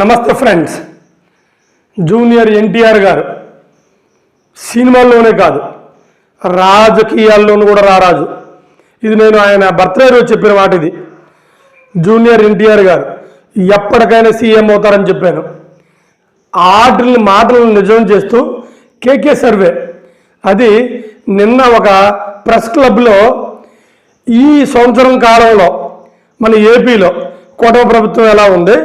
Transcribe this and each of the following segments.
నమస్తే friends. Junior NTR గారు. సినిమాల్లోనే కాదు రాజకీయాల్లోనూ కూడా రారాజు. ఇది నేను ఆయన బర్త్డే రోజు చెప్పిన మాట ఇది. జూనియర్ ఎన్టీఆర్ గారు ఎప్పటికైనా సీఎం అవుతారని చెప్పాను. ఆటల్ని మాటలను నిజం చేస్తూ కేకే సర్వే. అది నిన్న ఒక ప్రెస్ క్లబ్లో ఈ సంవత్సరం కాలంలో మన ఏపీలో కూటమి ప్రభుత్వం ఎలా ఉంది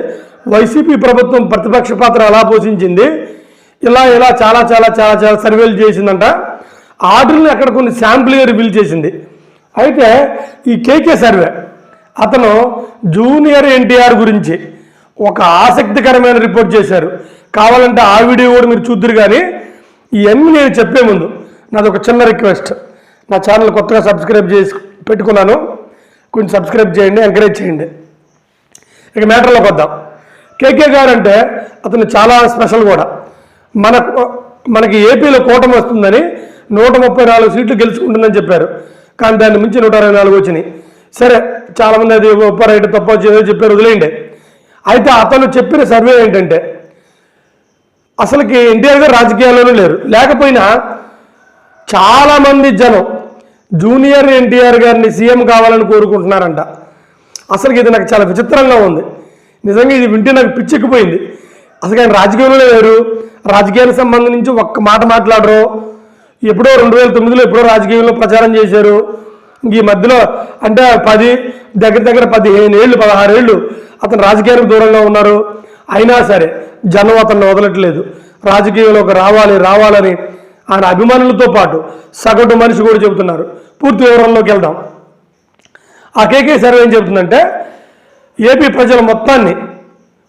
వైసీపీ ప్రభుత్వం ప్రతిపక్ష పాత్ర ఎలా పోషించింది? ఇలా ఇలా చాలా చాలా చాలా చాలా సర్వేలు చేసిందంట. ఆర్డర్ని అక్కడ కొన్ని శాంపుల్గా రివీల్ చేసింది. అయితే ఈ కేకే సర్వే అతను జూనియర్ ఎన్టీఆర్ గురించి ఒక ఆసక్తికరమైన రిపోర్ట్ చేశారు. కావాలంటే ఆ వీడియో కూడా మీరు చూద్దరు కానీ ఇవన్నీ నేను చెప్పే ముందు నాది ఒక చిన్న రిక్వెస్ట్. నా ఛానల్ కొత్తగా సబ్స్క్రైబ్ చేసి పెట్టుకున్నాను. కొంచెం సబ్స్క్రైబ్ చేయండి ఎంకరేజ్ చేయండి. ఇక మ్యాటర్లోకి వద్దాం. కేకే గారు అంటే అతను చాలా స్పెషల్ కూడా. మన మనకి ఏపీలో కూటమి వస్తుందని నూట ముప్పై నాలుగు సీట్లు గెలుచుకుంటుందని చెప్పారు. కానీ దాన్ని మించి నూట అరవై నాలుగు వచ్చినాయి. సరే చాలామంది అది ఒప్ప రైట్ తప్ప ఏదో చెప్పారు వదిలేయండి. అయితే అతను చెప్పిన సర్వే ఏంటంటే అసలుకి ఎన్టీఆర్ గారు రాజకీయాల్లోనూ లేరు. లేకపోయినా చాలామంది జనం జూనియర్ ఎన్టీఆర్ గారిని సీఎం కావాలని కోరుకుంటున్నారంట. అసలుకి ఇది నాకు చాలా విచిత్రంగా ఉంది. నిజంగా ఇది వింటే నాకు పిచ్చెక్కిపోయింది. అసలు ఆయన రాజకీయంలో లేరు. రాజకీయానికి సంబంధించి ఒక్క మాట మాట్లాడరు. ఎప్పుడో రెండు వేల తొమ్మిదిలో ఎప్పుడో రాజకీయంలో ప్రచారం చేశారు. ఈ మధ్యలో అంటే పది దగ్గర దగ్గర పదిహేను ఏళ్ళు పదహారు ఏళ్ళు అతను రాజకీయానికి దూరంగా ఉన్నారు. అయినా సరే జనం అతన్ని వదలట్లేదు. రాజకీయంలోకి రావాలి రావాలని ఆయన అభిమానులతో పాటు సగటు మనిషి కూడా చెబుతున్నారు. పూర్తి వివరంలోకి వెళ్దాం. ఆ కేకే సర్వే ఏం చెబుతుందంటే ఏపీ ప్రజల మొత్తాన్ని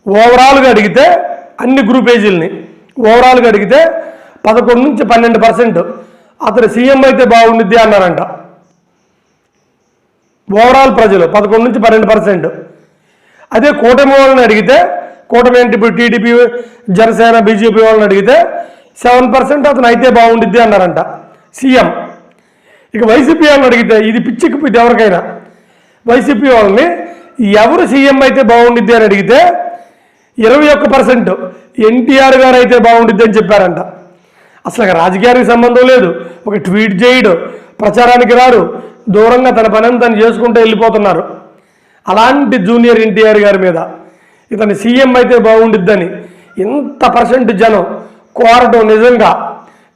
ఓవరాల్గా అడిగితే అన్ని గ్రూపేజీలని ఓవరాల్గా అడిగితే పదకొండు నుంచి పన్నెండు పర్సెంట్ అతను సీఎం అయితే బాగుండిద్ది అన్నారంట. ఓవరాల్ ప్రజలు పదకొండు నుంచి పన్నెండు పర్సెంట్. అదే కూటమి వాళ్ళని అడిగితే కూటమి ఏంటి ఇప్పుడు టీడీపీ జనసేన బీజేపీ వాళ్ళని అడిగితే సెవెన్ పర్సెంట్ అతను అయితే బాగుండిద్ది అన్నారంట సీఎం. ఇక వైసీపీ వాళ్ళని అడిగితే ఇది పిచ్చికిపోయింది ఎవరికైనా. వైసీపీ వాళ్ళని ఎవరు సీఎం అయితే బాగుండిద్ది అని అడిగితే ఇరవై ఒక్క పర్సెంట్ ఎన్టీఆర్ గారు అయితే బాగుండిద్ది అని చెప్పారంట. అసలు రాజకీయానికి సంబంధం లేదు. ఒక ట్వీట్ చేయడు. ప్రచారానికి రారు. దూరంగా తన పని తను చేసుకుంటూ వెళ్ళిపోతున్నారు. అలాంటి జూనియర్ ఎన్టీఆర్ గారి మీద ఇతను సీఎం అయితే బాగుండిద్దని ఇంత పర్సెంట్ జనం కోరటం నిజంగా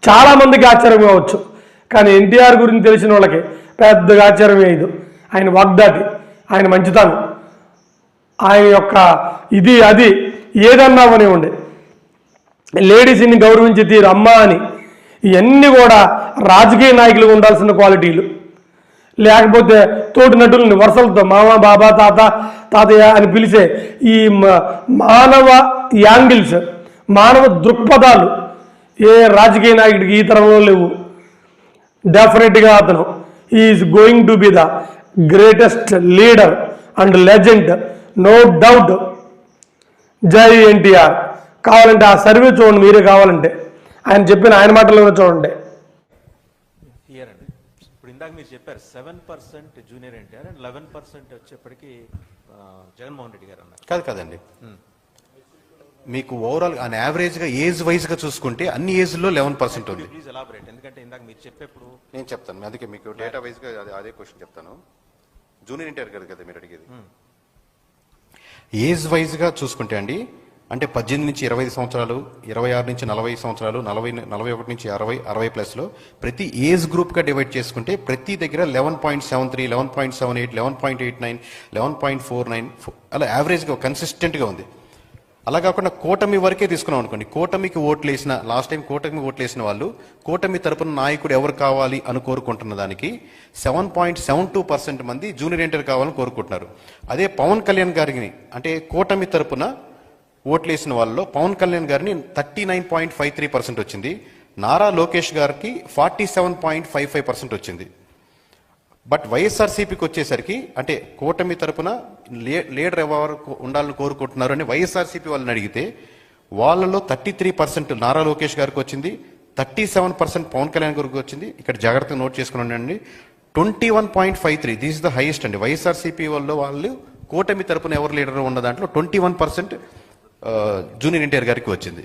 చాలామందికి ఆశ్చర్యం కావచ్చు. కానీ ఎన్టీఆర్ గురించి తెలిసిన వాళ్ళకి పెద్దగా ఆశ్చర్యం వేయదు ఆయన వాగ్దాటి. ఆయన మంచితనం. ఆయన యొక్క ఇది అది ఏదన్నా ఉండే. లేడీస్ని గౌరవించి తీరు అమ్మ అని. ఇవన్నీ కూడా రాజకీయ నాయకులు ఉండాల్సిన క్వాలిటీలు. లేకపోతే తోటి నటుల్ని వరుసలతో మామ బాబా తాత తాతయ్య అని పిలిచే ఈ మానవ యాంగిల్స్ మానవ దృక్పథాలు ఏ రాజకీయ నాయకుడికి ఈ తరంలో లేవు. డెఫినెట్గా అతను. Is going to be the greatest leader and legend no doubt జై ఎన్టీఆర్. కావాలంటే ఆ సర్వే చూడండి మీరే కావాలంటే. ఆయన చెప్పిన ఆయన మాటలోనే చూడండి. ఇయర్ అండి ఇప్పుడు ఇందాక మీరు చెప్పారు seven percent junior NTR and eleven percent వచ్చేప్పటికి జగన్మోహన్ రెడ్డి గారు అన్నారు. కాదు కాదండి. మీకు ఓవరాల్ ఆన్ యావరేజ్గా ఏజ్ వైజ్గా చూసుకుంటే అన్ని ఏజ్లో లెవెన్ పర్సెంట్ ఉంది. ప్లీజ్ ఎలాబరేట్ ఎందుకంటే ఇందాక మీరు చెప్పేప్పుడు నేను చెప్తాను. అందుకే మీకు డేటా వైజ్గా అదే- అదే క్వశ్చన్ చెప్తాను. జూనియర్ ఇంటర్ కదా కదా మీరు అడిగేది. ఏజ్ వైజ్గా చూసుకుంటే అండి అంటే పద్దెనిమిది నుంచి ఇరవై ఐదు సంవత్సరాలు ఇరవై ఆరు నుంచి నలభై సంవత్సరాలు నలభై నలభై ఒకటి నుంచి అరవై అరవై ప్లస్లో ప్రతి ఏజ్ గ్రూప్గా డివైడ్ చేసుకుంటే ప్రతి దగ్గర eleven point seven three eleven point seven eight eleven point eight nine eleven point four nine అలా యావరేజ్గా కన్సిస్టెంట్గా ఉంది. అలా కాకుండా కూటమి వరకే తీసుకున్నాం అనుకోండి. కూటమికి ఓట్లు వేసిన లాస్ట్ టైం కూటమి ఓట్లు వేసిన వాళ్ళు కూటమి తరపున నాయకుడు ఎవరు కావాలి అని కోరుకుంటున్న దానికి seven point seven two percent మంది జూనియర్ ఎన్టీఆర్ కావాలని కోరుకుంటున్నారు. అదే పవన్ కళ్యాణ్ గారిని అంటే కూటమి తరపున ఓట్లు వేసిన వాళ్ళలో పవన్ కళ్యాణ్ గారిని thirty nine point five three percent వచ్చింది. నారా లోకేష్ గారికి forty seven point five five percent వచ్చింది. బట్ వైఎస్ఆర్సీపీకి వచ్చేసరికి అంటే కూటమి తరపున లీడర్ ఎవరు ఉండాలని కోరుకుంటున్నారు అని వైఎస్ఆర్సీపీ వాళ్ళని అడిగితే వాళ్ళలో thirty three percent Nara Lokesh గారికి వచ్చింది thirty seven percent Pawan Kalyan గారికి వచ్చింది. ఇక్కడ జాగ్రత్తగా నోట్ చేసుకుని ఉండండి. Twenty one point five three this the highest అండి. వైఎస్ఆర్సీపీ వాళ్ళు వాళ్ళు కూటమి తరపున ఎవరు లీడర్ ఉన్న దాంట్లో twenty one percent junior NTR గారికి వచ్చింది.